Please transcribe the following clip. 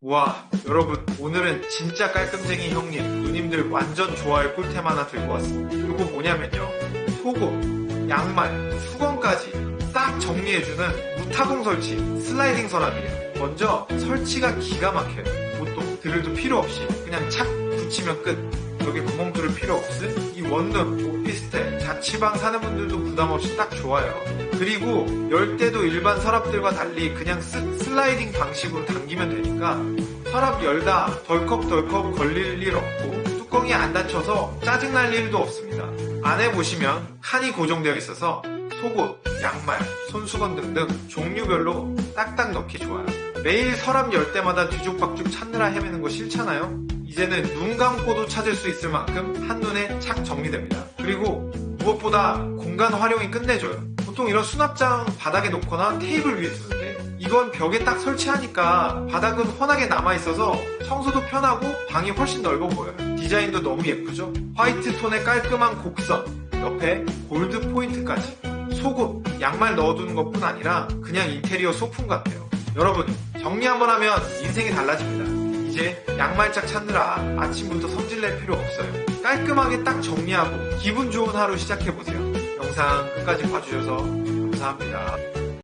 와 여러분 오늘은 진짜 깔끔쟁이 형님 누님들 완전 좋아할 꿀템 하나 들고 왔습니다. 이거 뭐냐면요 속옷, 양말, 수건까지 싹 정리해주는 무타공 설치 슬라이딩 서랍이에요. 먼저 설치가 기가 막혀요. 보통 드릴도 필요 없이 그냥 착 붙이면 끝. 여기 구멍 뚫을 필요 없음 이 원룸, 오피스텔, 자취방 사는 분들도 부담 없이 딱 좋아요 그리고 열 때도 일반 서랍들과 달리 그냥 스, 슬라이딩 방식으로 당기면 되니까 서랍 열다 덜컥덜컥 걸릴 일 없고 뚜껑이 안 닫혀서 짜증날 일도 없습니다. 안에 보시면 칸이 고정되어 있어서 속옷, 양말, 손수건 등등 종류별로 딱딱 넣기 좋아요. 매일 서랍 열 때마다 뒤죽박죽 찾느라 헤매는 거 싫잖아요? 이제는 눈 감고도 찾을 수 있을 만큼 한눈에 착 정리됩니다. 그리고 무엇보다 공간 활용이 끝내줘요. 보통 이런 수납장 바닥에 놓거나 테이블 위에 두는데 이건 벽에 딱 설치하니까 바닥은 훤하게 남아있어서 청소도 편하고 방이 훨씬 넓어 보여요. 디자인도 너무 예쁘죠? 화이트 톤의 깔끔한 곡선, 옆에 골드 포인트까지. 속옷, 양말 넣어두는 것뿐 아니라 그냥 인테리어 소품 같아요. 여러분, 정리 한번 하면 인생이 달라집니다. 이제 양말짝 찾느라 아침부터 성질낼 필요 없어요. 깔끔하게 딱 정리하고 기분 좋은 하루 시작해보세요. 영상 끝까지 봐주셔서 감사합니다.